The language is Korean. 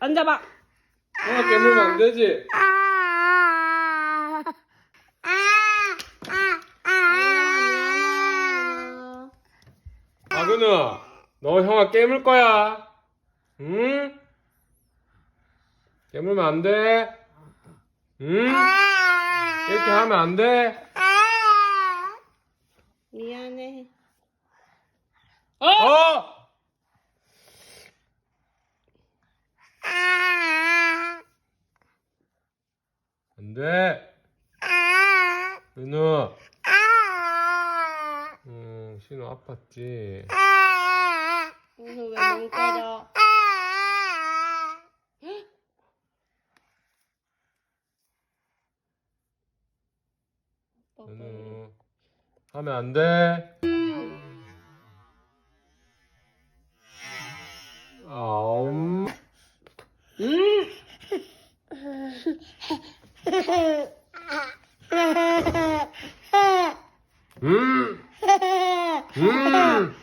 앉아봐. 형아 깨물면 안 되지. 아근우, 너 형아 깨물 거야. 응? 깨물면 안 돼. 응? 이렇게 하면 안 돼. 미안해. 어! 안 돼. 은우. 음, 신우 아팠지. 오늘 왜멍 때려? 은우. 하면 안 돼. 음. 음.